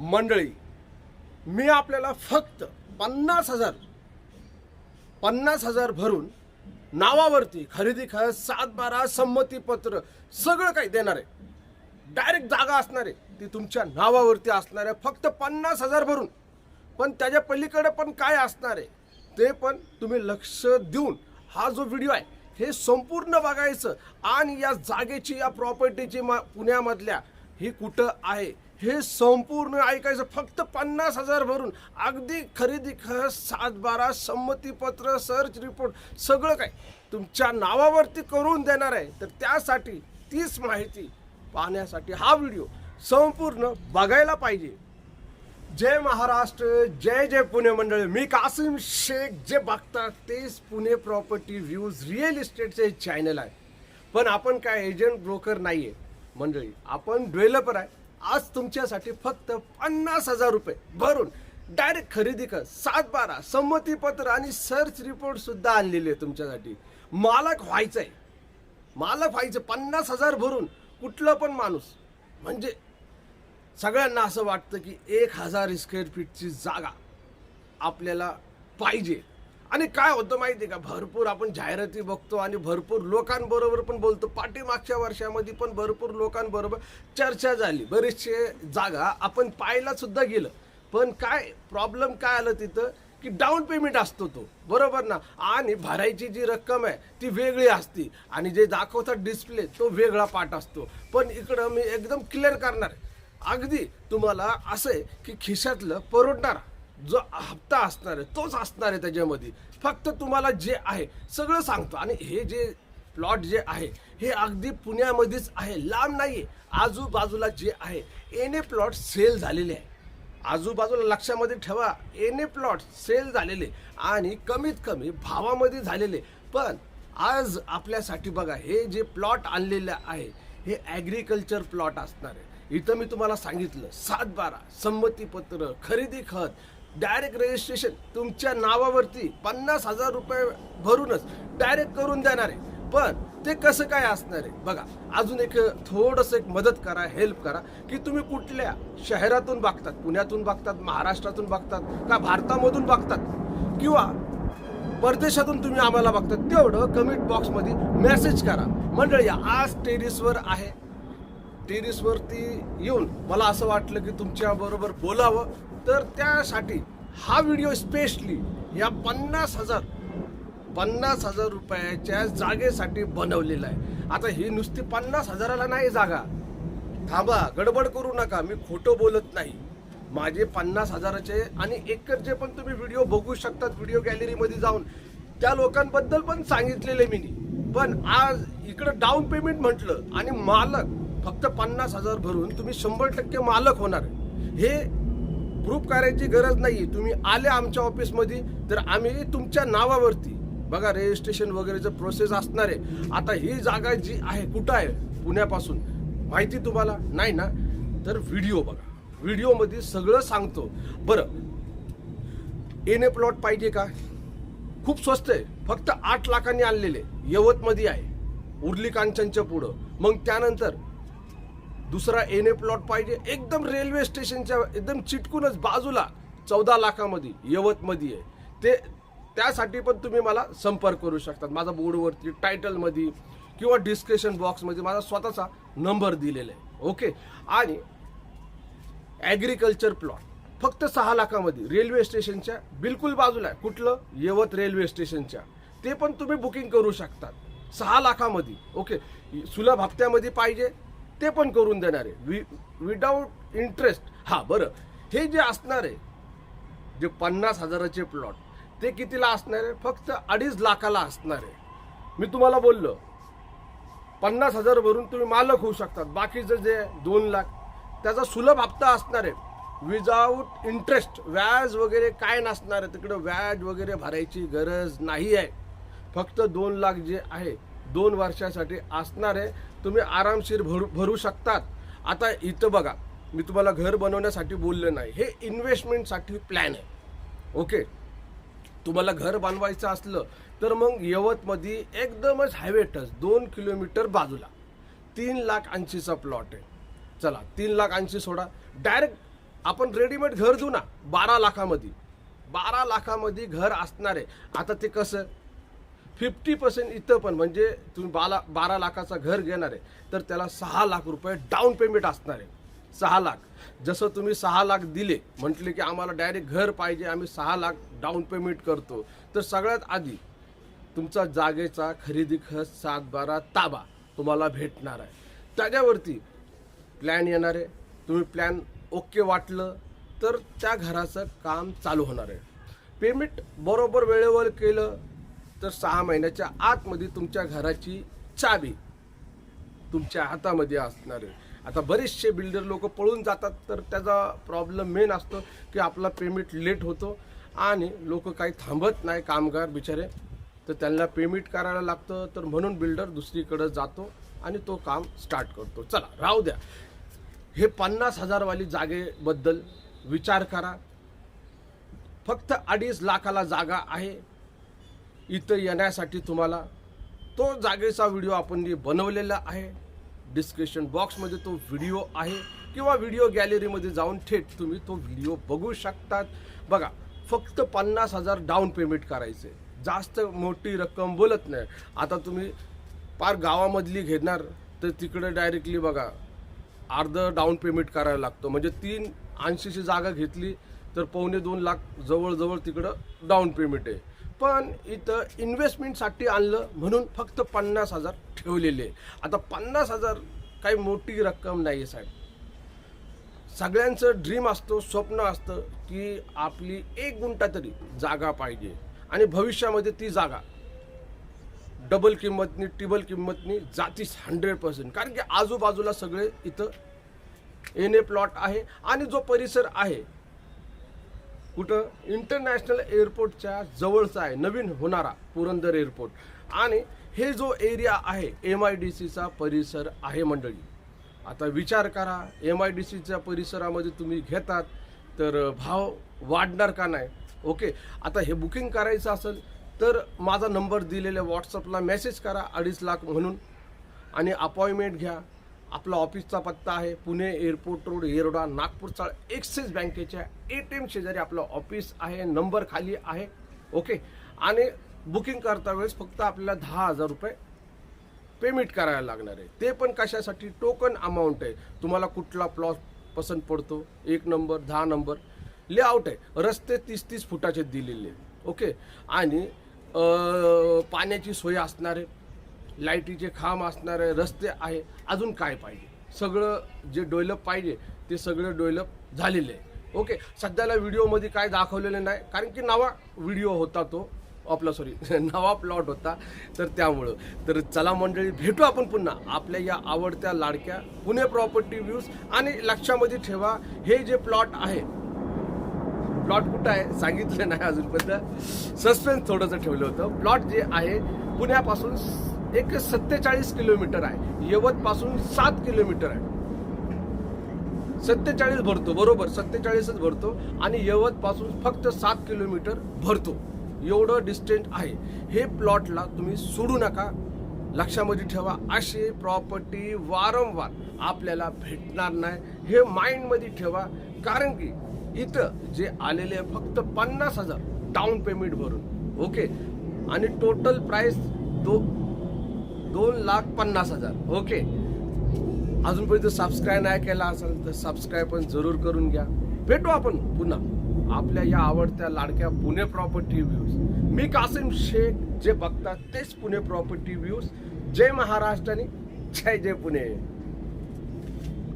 मंडळी मी आपल्याला फक्त पन्नास हजार पन्नास हजार भरून नावावरती खरेदी खत सात बारा संमतीपत्र सगळं काही देणार आहे. डायरेक्ट जागा असणार आहे. ती तुमच्या नावावरती असणार आहे. फक्त पन्नास हजार भरून. पण त्याच्या पलीकडे पण काय असणार आहे? ते पण तुम्ही लक्ष देऊन हा जो व्हिडिओ आहे हे संपूर्ण बघायचं. आणि या जागेची या प्रॉपर्टीची मा पुण्यामधल्या ही कुठं आहे? हे संपूर्ण ऐकायचं फक्त पन्नास हजार भरून. अगदी खरेदी खत सात बारा संमतीपत्र सर्च रिपोर्ट सगळं काय. तुमच्या नावावरती करून देणार आहे. तर त्यासाठी तीच माहिती पाहण्यासाठी हा व्हिडिओ संपूर्ण बघायला पाहिजे. जय महाराष्ट्र जय जय पुणे मंडळ. मी कासिम शेख जे बघतात तेच पुणे प्रॉपर्टी व्ह्यूज रिअल इस्टेटचे चॅनल आहे. पण आपण काय एजंट ब्रोकर नाही आहे मंडळी आपण डेव्हलपर आहे. आज तुमच्यासाठी फक्त पन्नास हजार रुपये भरून डायरेक्ट खरेदी कर. सात बारा संमतीपत्र आणि सर्च रिपोर्ट सुद्धा आणलेली आहे तुमच्यासाठी. मालक व्हायचं आहे मालक व्हायचं. पन्नास हजार भरून कुठलं पण माणूस. म्हणजे सगळ्यांना असं वाटतं की एक हजार स्क्वेअर फीटची जागा आपल्याला पाहिजे. आणि काय होतं माहिती आहे का? भरपूर आपण जाहिराती बघतो आणि भरपूर लोकांबरोबर पण बोलतो. पाठीमागच्या वर्षामध्ये पण भरपूर लोकांबरोबर चर्चा झाली. बरेचसे जागा आपण पाहायला सुद्धा गेलं. पण काय प्रॉब्लेम काय आलं तिथं? की डाऊन पेमेंट असतो तो. बरोबर ना? आणि भरायची जी रक्कम आहे ती वेगळी असती. आणि जे दाखवतात डिस्प्ले तो वेगळा पाठ असतो. पण इकडं मी एकदम क्लिअर करणार. अगदी तुम्हाला असं आहे की खिशातलं परवडणार. जो हप्ता असणार आहे तोच असणार आहे त्याच्यामध्ये. फक्त तुम्हाला जे आहे सगळं सांगतो. आणि हे जे प्लॉट जे आहे हे अगदी पुण्यामध्येच आहे लांब नाही आहे आजूबाजूला जे आहे एने प्लॉट सेल झालेले आहे. आजूबाजूला लक्षामध्ये ठेवा एने प्लॉट सेल झालेले आणि कमीत कमी भावामध्ये झालेले. पण आज आपल्यासाठी बघा हे जे प्लॉट आणलेले आहे हे ॲग्रिकल्चर प्लॉट असणार आहे. इथं मी तुम्हाला सांगितलं सात बारा संमतीपत्र खरेदी खत डायरेक्ट रजिस्ट्रेशन तुमच्या नावावरती पन्नास हजार रुपये भरूनच डायरेक्ट करून देणार आहे. पण ते कसं काय असणार आहे? बघा अजून एक थोडंसं एक मदत करा हेल्प करा की तुम्ही कुठल्या शहरातून बघतात पुण्यातून बघतात महाराष्ट्रातून बघतात का भारतामधून बघतात? किंवा परदेशातून तुम्ही आम्हाला बघतात तेवढं कमेंट बॉक्समध्ये मेसेज करा. मंडळी आज टेरिसवर आहे. टेरिसवरती येऊन मला असं वाटलं की तुमच्याबरोबर बोलावं. तर त्यासाठी हा व्हिडिओ स्पेशली या पन्नास हजार पन्नास हजार रुपयाच्या जागेसाठी बनवलेला आहे. आता ही नुसती पन्नास हजाराला नाही जागा. थांबा गडबड करू नका मी खोटं बोलत नाही. माझे पन्नास हजाराचे आणि एकरचे पण तुम्ही व्हिडिओ बघू शकतात व्हिडिओ गॅलरीमध्ये जाऊन. त्या लोकांबद्दल पण सांगितलेले मी पण आज इकडं डाऊन पेमेंट म्हटलं आणि मालक फक्त पन्नास हजार भरून तुम्ही शंभर टक्के मालक होणार हे प्रूफ करायची गरज नाही तुम्ही आले आमच्या ऑफिसमध्ये तर आम्ही तुमच्या नावावरती. बघा रजिस्ट्रेशन वगैरेचं प्रोसेस असणार आहे. आता ही जागा जी आहे कुठं आहे? पुण्यापासून. माहिती तुम्हाला? नाही ना? तर व्हिडिओ बघा. व्हिडिओमध्ये सगळं सांगतो. बरं. एन ए प्लॉट पाहिजे का? खूप स्वस्त आहे. फक्त आठ लाखांनी आणलेले. यवतमध्ये आहे. उर्ली कांचनच्या पुढं. मग त्यानंतर? दुसरा एन ए प्लॉट पाहिजे. एकदम रेल्वे स्टेशनच्या एकदम चिटकूनच बाजूला चौदा लाखामध्ये यवतमध्ये. आहे ते त्यासाठी पण तुम्ही मला संपर्क करू शकतात. माझा बोर्डवरती टायटलमध्ये किंवा डिस्क्रिप्शन बॉक्समध्ये माझा स्वतःचा नंबर दिलेला आहे. ओके? आणि ॲग्रिकल्चर प्लॉट. फक्त सहा लाखामध्ये रेल्वे स्टेशनच्या बिलकुल बाजूला आहे. कुठलं? यवत रेल्वे स्टेशनच्या. ते पण तुम्ही बुकिंग करू शकतात. सहा लाखामध्ये. ओके? सुलभ हप्त्यामध्ये पाहिजे. ते पण करून देणार आहे. वि विदाऊट इंटरेस्ट हां बरं. हे जे असणार आहे जे पन्नास हजाराचे प्लॉट ते कितीला असणार आहे? फक्त अडीच लाखाला असणार आहे. मी तुम्हाला बोललो पन्नास हजार भरून तुम्ही मालक होऊ शकतात. बाकीचं जे दोन लाख त्याचा सुलभ हप्ता असणार आहे. विदाऊट इंटरेस्ट व्याज वगैरे काय नसणार आहे. तिकडं व्याज वगैरे भरायची गरज नाही आहे. फक्त दोन लाख जे आहे दोन वर्षासाठी असणार आहे. तुम्ही आरामशीर भरू भरू शकतात. आता इथं बघा मी तुम्हाला घर बनवण्यासाठी बोललं नाही. हे इन्व्हेस्टमेंटसाठी प्लॅन आहे. ओके? तुम्हाला घर बांधवायचं असलं तर मग यवतमध्ये एकदमच हायवे टच दोन किलोमीटर बाजूला. तीन लाख ऐंशीचा प्लॉट आहे. चला तीन लाख ऐंशी सोडा. डायरेक्ट आपण रेडीमेड घर देऊ ना बारा लाखामध्ये. बारा लाखामध्ये घर असणार आहे. आता ते कसं? फिफ्टी पर्सेंट इथं पण म्हणजे तुम्ही बारा बारा लाखाचं घर घेणार आहे तर त्याला सहा लाख रुपये डाऊन पेमेंट असणार आहे. सहा लाख. जसं तुम्ही सहा लाख दिले म्हटले की आम्हाला डायरेक्ट घर पाहिजे आम्ही सहा लाख डाऊन पेमेंट करतो. तर सगळ्यात आधी तुमचा जागेचा खरेदी खर्च सात बारा ताबा तुम्हाला भेटणार आहे. त्याच्यावरती प्लॅन येणार आहे. तुम्ही प्लॅन ओके वाटलं तर त्या घराचं काम चालू होणार आहे. पेमेंट बरोबर वेळेवर केलं तर सहा महिन्याच्या आतमध्ये तुमच्या घराची चावी तुमच्या हातामध्ये असणार आहे. आता बरेचसे बिल्डर लोक पळून जातात तर त्याचा प्रॉब्लेम मेन असतो की आपला पेमेंट लेट होतो आणि लोक काही थांबत नाही कामगार बिचारे. तर त्यांना पेमेंट करायला लागतं तर म्हणून बिल्डर दुसरीकडं जातो आणि तो काम स्टार्ट करतो. चला राहू द्या. हे पन्नास हजारवाली जागेबद्दल विचार करा. फक्त अडीच लाखाला जागा आहे. इथं येण्यासाठी तुम्हाला तो जागेचा व्हिडिओ आपण जे बनवलेला आहे डिस्क्रिप्शन बॉक्समध्ये तो व्हिडिओ आहे किंवा व्हिडिओ गॅलरीमध्ये जाऊन थेट तुम्ही तो व्हिडिओ बघू शकतात. बघा फक्त पन्नास हजार डाऊन पेमेंट करायचे. जास्त मोठी रक्कम बोलत नाही. आता तुम्ही पार गावामधली घेणार तर तिकडे डायरेक्टली बघा अर्ध डाऊन पेमेंट करायला लागतो. म्हणजे तीन ऐंशीची जागा घेतली तर पावणे दोन लाख जवळजवळ तिकडं डाऊन पेमेंट आहे. पण इथं इन्व्हेस्टमेंटसाठी आणलं म्हणून फक्त पन्नास हजार ठेवलेले आहे आता पन्नास हजार काही मोठी रक्कम नाही आहे साहेब. सगळ्यांचं ड्रीम असतो स्वप्न असतं की आपली एक गुंठा तरी जागा पाहिजे. आणि भविष्यामध्ये ती जागा डबल किंमतनी टिबल किंमतनी जातीस हंड्रेड पर्सेंट कारण की आजूबाजूला सगळे इथं एन ए प्लॉट आहे आणि जो परिसर आहे कुठं इंटरनॅशनल एअरपोर्टच्या जवळचा आहे नवीन होणारा पुरंदर एअरपोर्ट. आणि हे जो एरिया आहे एम आय डी सीचा परिसर आहे मंडळी. आता विचार करा एम आय डी सीच्या परिसरामध्ये तुम्ही घेतात तर भाव वाढणार का नाही? ओके आता हे बुकिंग करायचं असेल तर माझा नंबर दिलेल्या व्हॉट्सअपला मेसेज करा अडीच लाख म्हणून. आणि अपॉइंटमेंट घ्या. आपला ऑफिसचा पत्ता आहे. पुणे एअरपोर्ट रोड येरवडा नागपूरचा एक्सिस बँकेच्या ए टी एम शेजारी आपलं ऑफिस आहे. नंबर खाली आहे. ओके? आणि बुकिंग करता वेळेस फक्त आपल्याला दहा हजार रुपये पेमेंट करायला लागणार आहे. ते पण कशासाठी? टोकन अमाऊंट आहे. तुम्हाला कुठला प्लॉट पसंत पडतो? एक नंबर दहा नंबर. लेआउट आहे. रस्ते तीस तीस फुटाचे दिलेले. आहेत. ओके? आणि पाण्याची सोय असणार आहे. लाईटीचे खांब असणारे रस्ते आहे अजून काय पाहिजे? सगळं जे डेव्हलप पाहिजे ते सगळं डेव्हलप झालेलं आहे. ओके सध्याला व्हिडिओमध्ये काय दाखवलेलं नाही कारण की नवा व्हिडिओ होता तो. आपला सॉरी नवा प्लॉट होता. तर त्यामुळं. तर चला मंडळी भेटू आपण पुन्हा. आपल्या या आवडत्या लाडक्या पुणे प्रॉपर्टी व्ह्यूज आणि लक्षामध्ये ठेवा हे जे प्लॉट आहे प्लॉट कुठं आहे? सांगितलं नाही अजूनपर्यंत. सस्पेन्स थोडंसं ठेवलं होतं. प्लॉट जे आहे पुण्यापासून एक सत्तेचाळीस किलोमीटर आहे. यवत पासून सात किलोमीटर आहे. सत्तेचाळीस भरतो बरोबर. सत्तेचाळीसच भरतो आणि यवत पासून फक्त सात किलोमीटर भरतो. एवढं डिस्टन्स आहे. हे प्लॉटला तुम्ही सोडू नका. लक्षामध्ये ठेवा अशी प्रॉपर्टी वारंवार आपल्याला भेटणार नाही. हे माइंडमध्ये ठेवा. कारण की इथं जे आलेले आहे फक्त पन्नास हजार डाऊन पेमेंट भरून. ओके आणि टोटल प्राईस दो दोन लाख पन्नास हजार. ओके. अजूनपर्यंत सबस्क्राईब नाही केला असेल तर सबस्क्राईब पण जरूर करून घ्या. भेटू आपण पुन्हा. आपल्या या आवडत्या लाडक्या पुणे प्रॉपर्टी व्ह्यूज मी कासिम शेख जे बघतात तेच पुणे प्रॉपर्टी व्ह्यूज जय महाराष्ट्र आणि जय जय पुणे.